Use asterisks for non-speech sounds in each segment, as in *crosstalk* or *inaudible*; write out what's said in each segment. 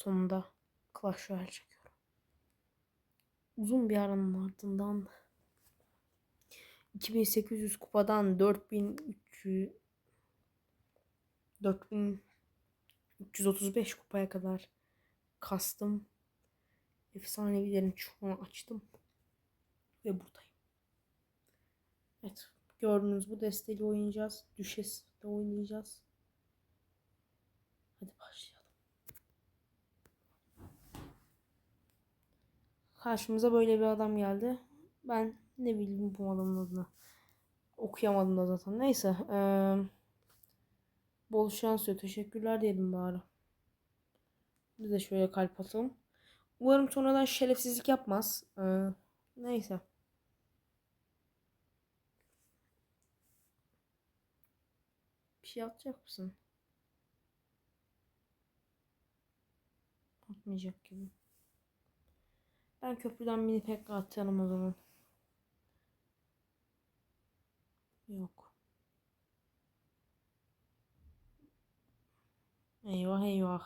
Sonunda Clash Royale çekiyorum. Uzun bir aranın ardından 2800 kupadan 4300 4335 kupaya kadar kastım. Efsanevilerin çoğunu açtım. Ve buradayım. Evet. Gördüğünüz bu desteğiyle oynayacağız. Düşes de oynayacağız. Hadi başlayalım. Karşımıza böyle bir adam geldi. Ben ne bileyim bu adamın adını. Okuyamadım da zaten. Neyse. Ee, bol şans diyor. Teşekkürler diyelim bari. Biz de şöyle kalp atalım. Umarım sonradan şerefsizlik yapmaz. Ee, neyse. Bir şey atacak mısın? Atmayacak gibi. Ben köprüden mini pek atalım o zaman. Yok. Eyvah eyvah.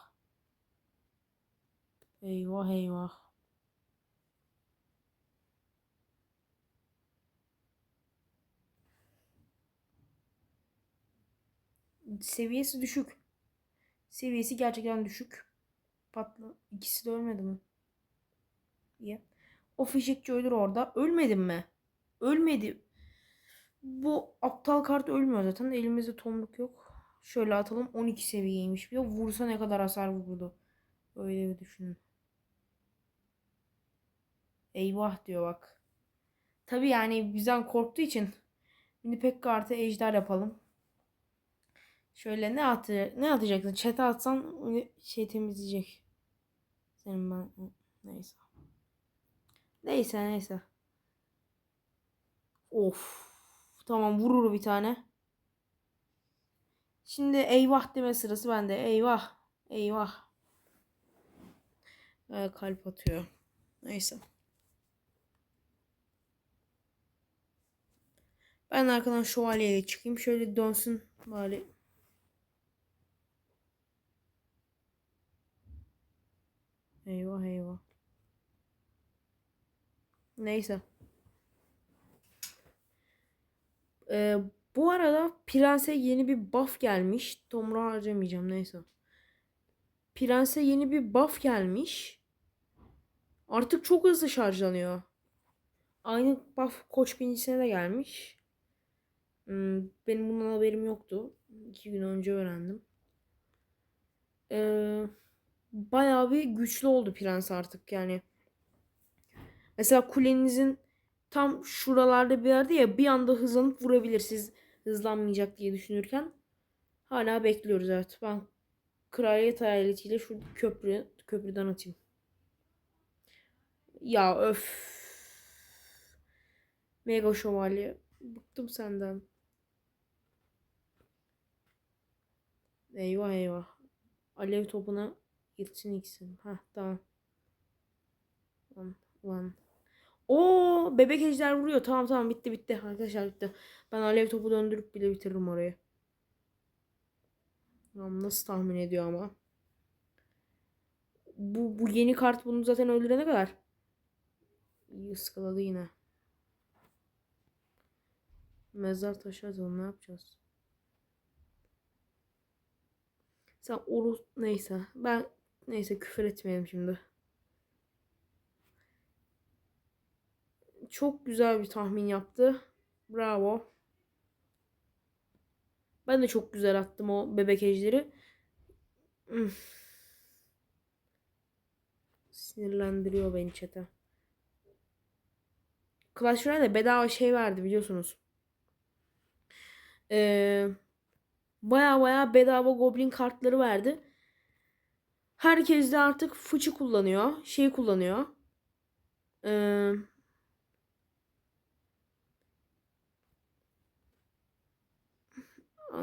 Eyvah eyvah. Seviyesi düşük. Seviyesi gerçekten düşük. Patla. İkisi de ölmedi mi? İyi. O fişekçi ölür orada. Ölmedim mi? Ölmedi. Bu aptal kart ölmüyor zaten. Elimizde tomruk yok. Şöyle atalım. 12 seviyeymiş. Bir vursa ne kadar hasar vurdu. Öyle bir düşünün. Eyvah diyor bak. Tabi yani bizden korktuğu için şimdi pek kartı ejder yapalım. Şöyle ne atı ne atacaksın? Çete atsan şey temizleyecek. Senin ben neyse. Neyse neyse. Of. Tamam vurur bir tane. Şimdi eyvah deme sırası bende. Eyvah. Eyvah. Ee, kalp atıyor. Neyse. Ben arkadan şövalyeye çıkayım. Şöyle dönsün bari. Eyvah eyvah. Neyse. Ee, bu arada Prens'e yeni bir buff gelmiş. Tomru harcamayacağım neyse. Prens'e yeni bir buff gelmiş. Artık çok hızlı şarjlanıyor. Aynı buff koç birincisine de gelmiş. Hmm, benim bundan haberim yoktu. İki gün önce öğrendim. Ee, bayağı bir güçlü oldu prens artık yani. Mesela kulenizin tam şuralarda bir yerde ya bir anda hızlanıp vurabilir siz hızlanmayacak diye düşünürken. Hala bekliyoruz evet. Ben kraliyet hayaletiyle şu köprü köprüden atayım. Ya öf. Mega şövalye. Bıktım senden. Eyvah eyvah. Alev topuna gitsin ikisi. Ha tamam. Lan, lan. Oo bebek ejder vuruyor. Tamam tamam bitti bitti. Arkadaşlar bitti. Ben alev topu döndürüp bile bitiririm orayı. Tamam, nasıl tahmin ediyor ama. Bu, bu yeni kart bunu zaten öldürene kadar. İyi ıskaladı yine. Mezar taşı atalım ne yapacağız? Sen Orus neyse. Ben neyse küfür etmeyelim şimdi. Çok güzel bir tahmin yaptı. Bravo. Ben de çok güzel attım o bebek ejderi. Sinirlendiriyor beni çete. Clash Royale bedava şey verdi biliyorsunuz. Ee, baya baya bedava goblin kartları verdi. Herkes de artık fıçı kullanıyor. Şey kullanıyor. Ee,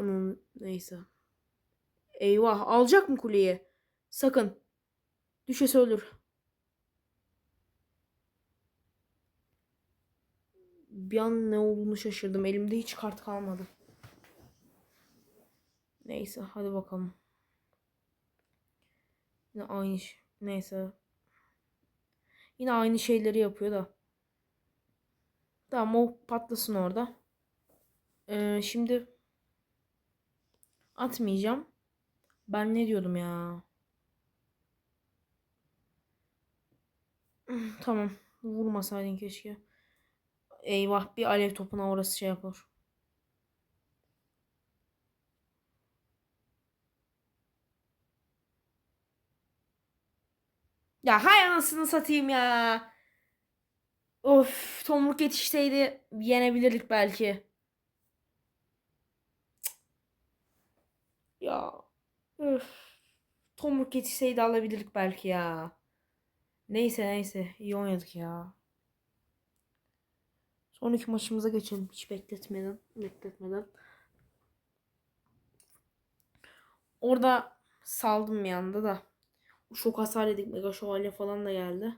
Anam neyse. Eyvah alacak mı kuleyi? Sakın. Düşese ölür. Bir an ne olduğunu şaşırdım. Elimde hiç kart kalmadı. Neyse hadi bakalım. Yine aynı. Neyse. Yine aynı şeyleri yapıyor da. Tamam o patlasın orada. Ee, şimdi atmayacağım. Ben ne diyordum ya? Tamam. Vurmasaydın keşke. Eyvah bir alev topuna orası şey yapar. Ya hay anasını satayım ya. Of tomruk yetişseydi yenebilirdik belki. Ya. Öf. Tomruk yetişseydi alabilirdik belki ya. Neyse neyse iyi oynadık ya. Sonraki maçımıza geçelim hiç bekletmeden. Bekletmeden. Orada saldım bir anda da. Çok hasar yedik. Mega şövalye falan da geldi.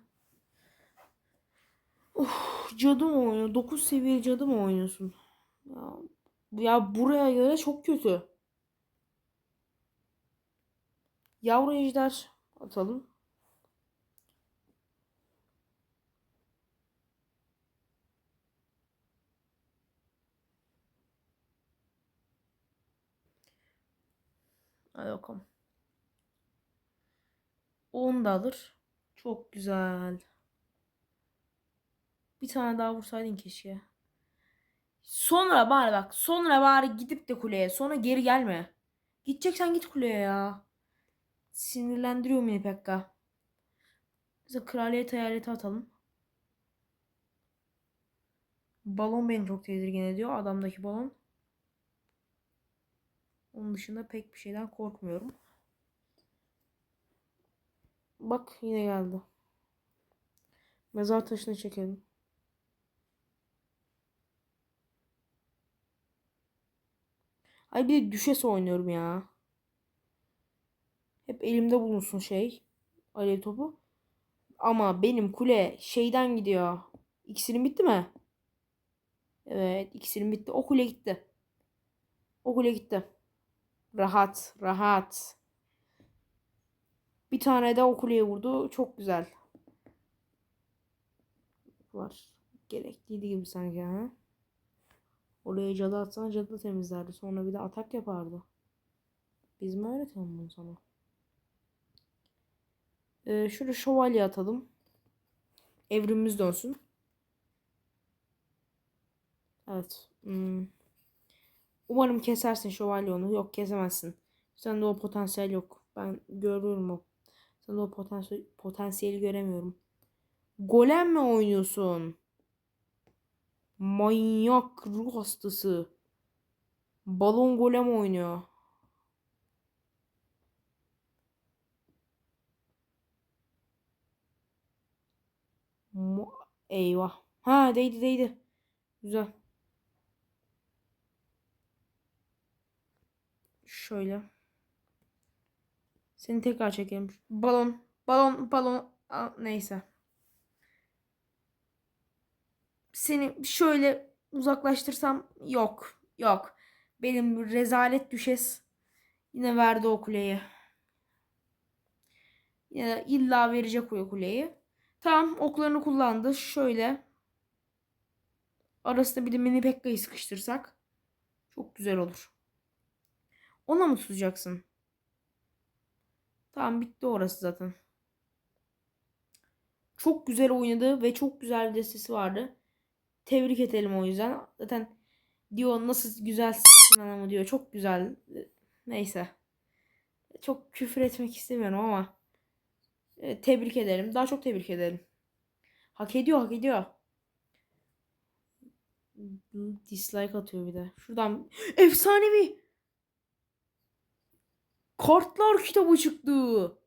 Of, cadı mı oynuyor? 9 seviye cadı mı oynuyorsun? Ya, ya buraya göre çok kötü. Yavru ejder atalım. Hadi bakalım. 10 da alır. Çok güzel. Bir tane daha vursaydın keşke. Sonra bari bak. Sonra bari gidip de kuleye. Sonra geri gelme. Gideceksen git kuleye ya. Sinirlendiriyor beni Pekka. Bize kraliyet hayaleti atalım. Balon beni çok tedirgin ediyor. Adamdaki balon. Onun dışında pek bir şeyden korkmuyorum. Bak yine geldi. Mezar taşını çekelim. Ay bir de düşes oynuyorum ya. Hep elimde bulunsun şey. Alev topu. Ama benim kule şeyden gidiyor. İksirin bitti mi? Evet iksirin bitti. O kule gitti. O kule gitti. Rahat rahat. Bir tane de o kuleye vurdu. Çok güzel. Var. Gerekliydi gibi sanki ha. Oraya cadı atsan cadı temizlerdi. Sonra bir de atak yapardı. Biz mi öğretelim bunu sana? Ee, şuraya şövalye atalım. Evrimimiz dönsün. Evet. Hmm. Umarım kesersin şövalye onu. Yok kesemezsin. Sende o potansiyel yok. Ben görüyorum o. Sende o potansiyel, potansiyeli göremiyorum. Golem mi oynuyorsun? Manyak ruh hastası. Balon golem oynuyor. Mu- Eyvah. Ha değdi değdi. Güzel. Şöyle. Seni tekrar çekelim. Balon. Balon. Balon. Aa, neyse. Seni şöyle uzaklaştırsam yok. Yok. Benim rezalet düşes yine verdi o kuleyi. Yine illa verecek o kuleyi. Tamam oklarını kullandı. Şöyle. Arasında bir de mini Pekka'yı sıkıştırsak. Çok güzel olur. Ona mı tutacaksın? Tamam bitti orası zaten. Çok güzel oynadı ve çok güzel destesi vardı. Tebrik edelim o yüzden. Zaten diyor nasıl güzel s**tin anamı diyor. Çok güzel. Neyse. Çok küfür etmek istemiyorum ama e, tebrik ederim. Daha çok tebrik ederim. Hak ediyor, hak ediyor. Dislike atıyor bir de. Şuradan *gasps* efsanevi kartlar kitabı çıktı.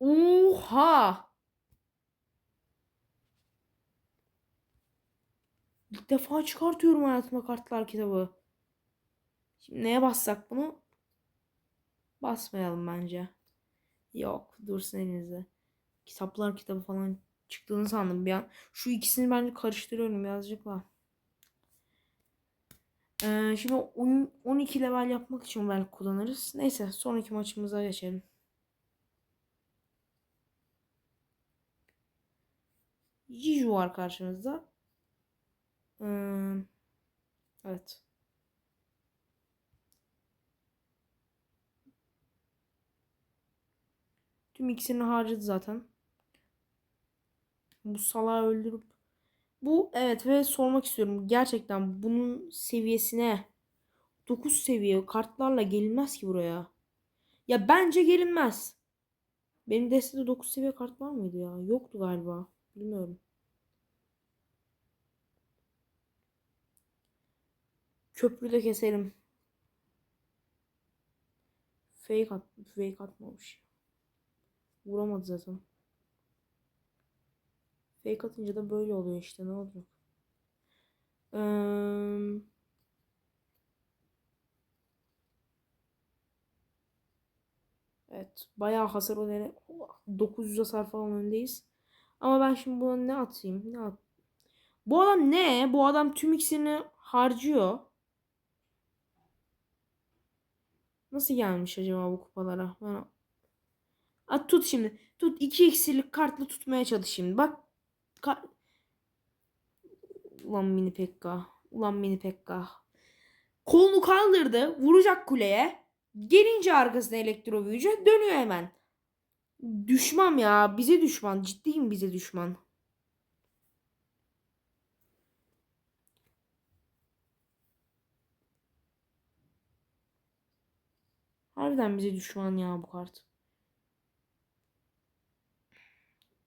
Oha! İlk defa çıkartıyorum hayatıma kartlar kitabı. Şimdi neye bassak bunu? Basmayalım bence. Yok dursun elinizde. Kitaplar kitabı falan çıktığını sandım bir an. Şu ikisini bence karıştırıyorum birazcık da. Ee, şimdi 12 level yapmak için belki kullanırız. Neyse sonraki maçımıza geçelim. Jiju var karşımızda. Ee, evet. Tüm ikisini harcadı zaten. Bu salağı öldürüp bu evet ve sormak istiyorum. Gerçekten bunun seviyesine 9 seviye kartlarla gelinmez ki buraya. Ya bence gelinmez. Benim destede 9 seviye kart var mıydı ya? Yoktu galiba. Bilmiyorum. Köprüde keselim. Fake at, fake atmamış. Vuramadı zaten. Fake atınca da böyle oluyor işte ne olacak? Eee Evet. Bayağı hasar öneri 900 hasar falan öndeyiz. Ama ben şimdi buna ne atayım? Ne at? Bu adam ne? Bu adam tüm iksirini harcıyor. Nasıl gelmiş acaba bu kupalara? Ben... At tut şimdi. Tut. 2 iksirlik kartla tutmaya çalış şimdi. Bak. Ka... Ulan mini pekka. Ulan mini pekka. Kolunu kaldırdı. Vuracak kuleye. Gelince arkasına elektro büyücü dönüyor hemen. Düşman ya. Bize düşman. Ciddiyim bize düşman. Harbiden bize düşman ya bu kart.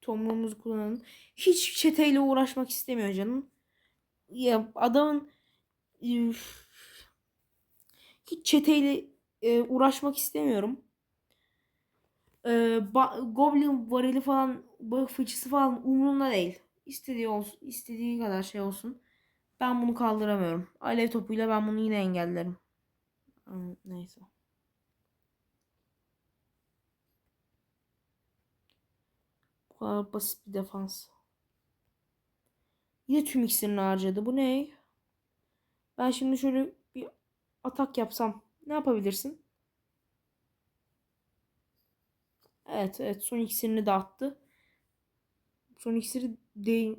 Tomruğumuzu kullanalım. Hiç çeteyle uğraşmak istemiyor canım. Ya adamın üf, hiç çeteyle e, uğraşmak istemiyorum. E, ba- Goblin varili falan, balık fıçısı falan umurumda değil. İstediği olsun, istediği kadar şey olsun. Ben bunu kaldıramıyorum. Alev topuyla ben bunu yine engellerim. Neyse. Kadar basit bir defans. Yine tüm iksirini harcadı. Bu ne? Ben şimdi şöyle bir atak yapsam ne yapabilirsin? Evet evet son iksirini dağıttı. Son iksiri değil.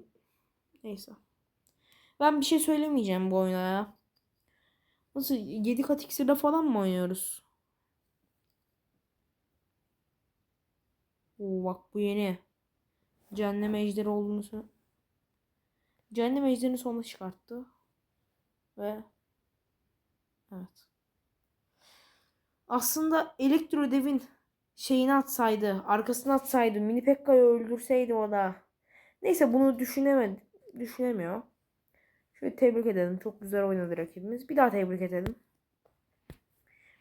Neyse. Ben bir şey söylemeyeceğim bu oyuna ya. Nasıl 7 kat iksirde falan mı oynuyoruz? Oo bak bu yeni. Cehennem ejderi olduğunu. Cehennem ejderini sonunda çıkarttı. Ve evet. Aslında Elektro Dev'in şeyini atsaydı, arkasına atsaydı, Mini Pekka'yı öldürseydi o da. Neyse bunu düşünemedi, düşünemiyor. Şöyle tebrik edelim. Çok güzel oynadı rakibimiz. Bir daha tebrik edelim.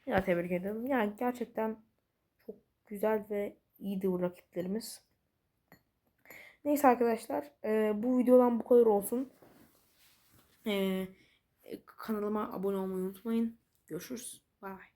Bir daha tebrik edelim. Yani gerçekten çok güzel ve iyiydi bu rakiplerimiz. Neyse arkadaşlar. e, bu videodan bu kadar olsun. E, kanalıma abone olmayı unutmayın. Görüşürüz. Bye.